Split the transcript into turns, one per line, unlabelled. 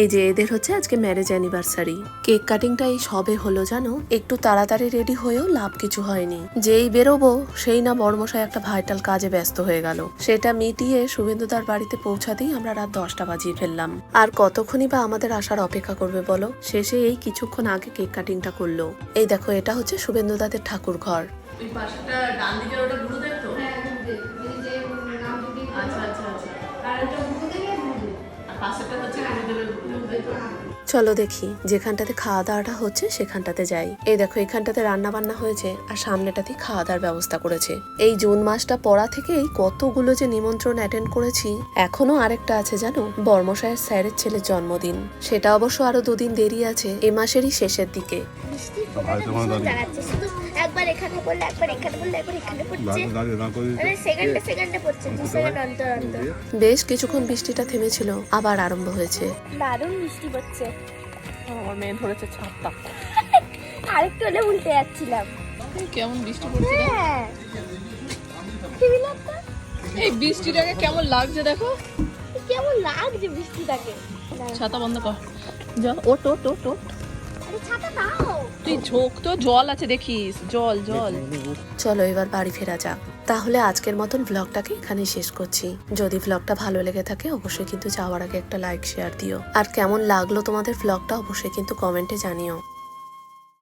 এই যে এদের হচ্ছে আজকে ম্যারেজ অ্যানিভার্সারি কেক কাটিংটা এই সবে হলো জানো? একটু তাড়াতাড়ি রেডি হয়েও লাভ কিছু হয়নি। যেই বেরোবো সেই না বড়মশাই একটা ভাইটাল কাজে ব্যস্ত হয়ে গেল। সেটা মিটিয়ে শুভেন্দুদার বাড়িতে পৌঁছাতেই আমরা রাত দশটা বাজিয়ে ফেললাম। আর কতক্ষণই বা আমাদের আসার অপেক্ষা করবে বলো? শেষে এই কিছুক্ষণ আগে কেক কাটিংটা করল। এই দেখো এটা হচ্ছে শুভেন্দুদাদের ঠাকুর ঘর
ওই পাশেটা ডান দিকের ওটা গুরুদেব তো?
হ্যাঁ, গুরুদেব। যে নাম
আচ্ছা আচ্ছা আচ্ছা।
আর
চলো দেখি, যেখানটাতে খাওয়া দাওয়াটা হচ্ছে সেখানটাতে যাই। এই দেখো, এখানটাতে রান্না বান্না হয়েছে আর সামনেটাতে খাওয়া দাওয়ার ব্যবস্থা করেছে। এই জুন মাসটা পড়া থেকেই কতগুলো যে নিমন্ত্রণ অ্যাটেন্ড করেছি, এখনও আরেকটা আছে জানো? বর্মশায়ের স্যারের ছেলের জন্মদিন। সেটা অবশ্য আরও দুদিন দেরি আছে, এ মাসেরই শেষের দিকে।
একবার এখানে পড়লে একবার এখানে পড়লে একবার এখানে পড়ছে। মানে সেকেন্ডে সেকেন্ডে পড়ছে দু সেকেন্ড অন্তর অন্তর।
বেশ কিছুক্ষণ বৃষ্টিটা থেমেছিল আবার আরম্ভ হয়েছে।
দারুণ বৃষ্টি পড়ছে।
আমার মেয়ে ধরেছে ছাপটা
আরেকটু হলে উল্টে যাচ্ছিলাম।
কেমন বৃষ্টি পড়ছে
হ্যাঁ।
এই বৃষ্টিটাকে কেমন লাগছে দেখো?
কেমন লাগছে বৃষ্টিটাকে?
ছাতা বন্ধ কর। যা ওট ওট ওট ওট
আরে ছাতা নাও
তুই ঝোঁক তো জল আছে দেখিস। জল জল।
চলো এবার বাড়ি ফেরা যাক। তাহলে আজকের মতন ভ্লগটাকে এখানে শেষ করছি। যদি ভ্লগটা ভালো লেগে থাকে অবশ্যই কিন্তু যাওয়ার আগে একটা লাইক শেয়ার দিও। আর কেমন লাগল তোমাদের ভ্লগটা অবশ্যই কিন্তু কমেন্টে জানিও।